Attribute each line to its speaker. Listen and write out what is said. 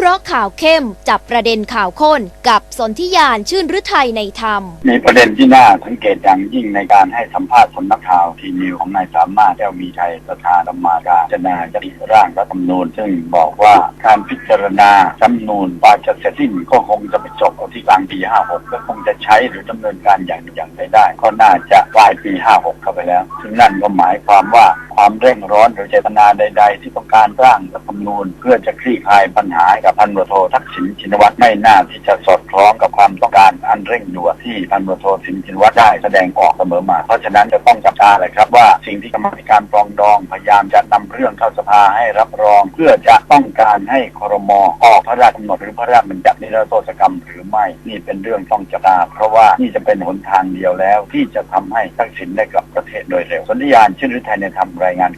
Speaker 1: เคราะห์ข่าวเข้ม จับประเด็นข่าวข้น กับสนธิยานชื่นฤทัยในธรรม
Speaker 2: มีประเด็นที่น่าสังเกตอย่างยิ่งในการให้สัมภาษณ์สำนักข่าวทีนิวของนายสามารถแก้วมีชัยประธานกรรมาการจารณาจะติร่างรัฐธรรมนูญ ซึ่งบอกว่าการพิจารณาจำนูญกว่าจะเสร็จสิ้นก็คงจะไปจบเอาที่กลางปี 56 ก็คงจะใช้หรือดำเนินการอย่างหนึ่งอย่างใดได้ ก็น่าจะปลายปี 56 เข้าไปแล้ว ซึ่งนั่นก็หมายความว่า ความเร่งร้อนหรือเจตนาใด ๆ ที่ต้องการร่างรัฐธรรมนูญ เพื่อจะคลี่คลายปัญหากับพันตำรวจโททักษิณชินวัตรไม่น่าที่จะสอด คล้องกับความต้องการอันเร่งด่วนที่พันตำรวจโททักษิณชินวัตรได้แสดงออกเสมอมา เพราะฉะนั้นจะต้องจับตาเลยครับว่าสิ่งที่กรรมธิการปรองดองพยายามจะนำเรื่องเข้าสภาให้รับรอง เพื่อจะต้องการให้ครมออกพระราชกำหนดหรือพระราชบัญญัตินิรโทษกรรมหรือไม่นี่เป็นเรื่องต้องจับตา เพราะว่านี่จะเป็นหนทางเดียวแล้ว ที่จะทำให้ทักษิณได้กลับประเทศโดยเร็ว สัญญาณชื่นฤทัยในธรรมรายงาน